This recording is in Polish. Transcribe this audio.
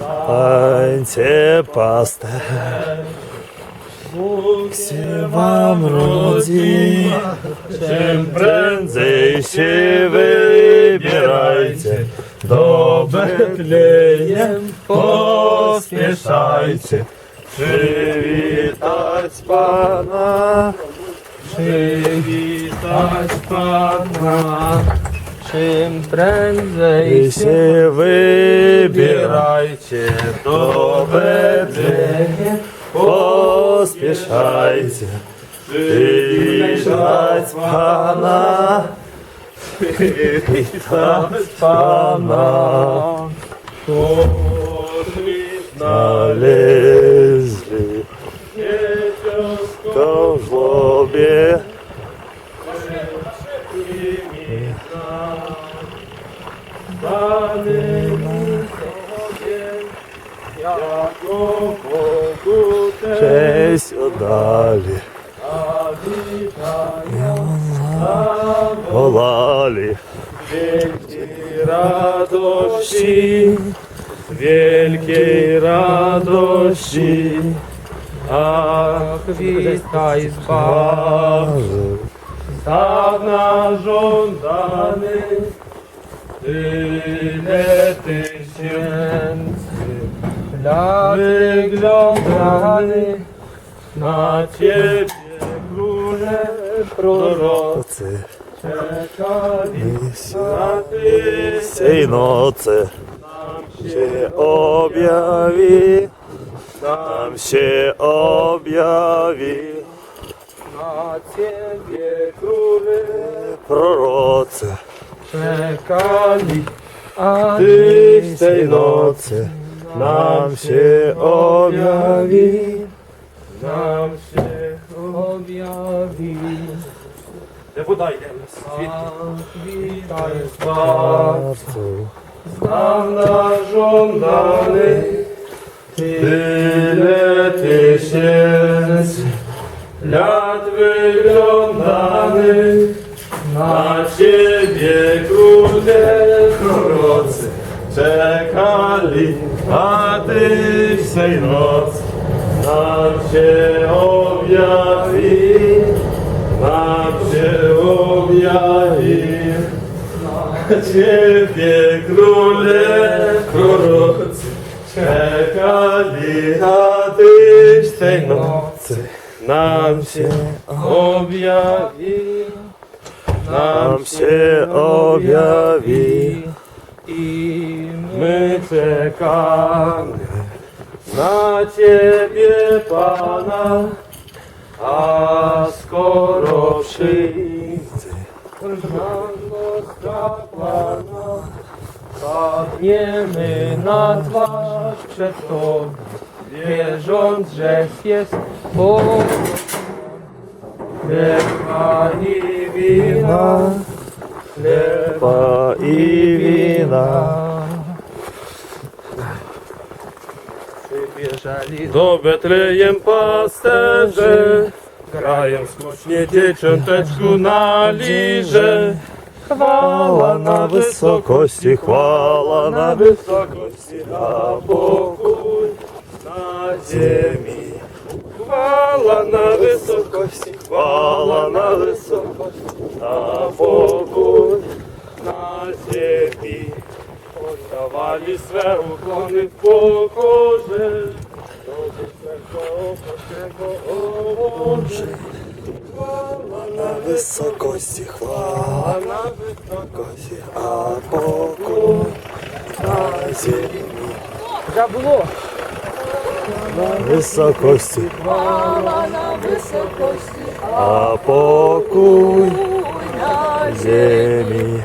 Таньте пастырь. Все вам роді, чим брензейші вибирайте, до Бетлеєм поспішайте, привітать пана, привітать пана. Чим прензейся, вибирайте до Бетлея, поспішайте, вітать пана, вітать пана, Божий на. Честь одалі. Олалі. Радощі, великі радощі, Ах, вітай збав, Здавна жонданий, ти летиш, lat na Ciebie, Króle prorocy, czekali na Ty, tej nocy się objawi, nam się objawi na Ciebie, Króle prorocy. czekali, a Tyś tej nocy nam się objawi. nam się objawi. Ach, witaj Zbawco, Bardzo dawna żądany, tyle tysięcy lat wyglądany, na Ciebie króle prorocy czekali, a Tyś tej nocy nam się objawi. Nam się objawi. Ciebie króle prorocy czekali, a Tyś tej nocy nam się objawi, nam się objawi. I my czekamy na Ciebie, Pana, a skoro przyjdzie nam boska Pana, padniemy na twarz przed Tobą, wierząc, że jest Bóg. Chleba i wina, chleba i да. Вибіжали до Бетлеєм пастежи, краєм скучніті чонтечку на ліже. Хвала на високості, хвала на високості, а покой на землі. Хвала на високості, хвала на високості, а покой на степи, Отдавали свои уклоны в похоже, Боже, хвала на високості, хвала на високості, а покой на землі. Дабло. На високості, хвала на високості, а покой на землі.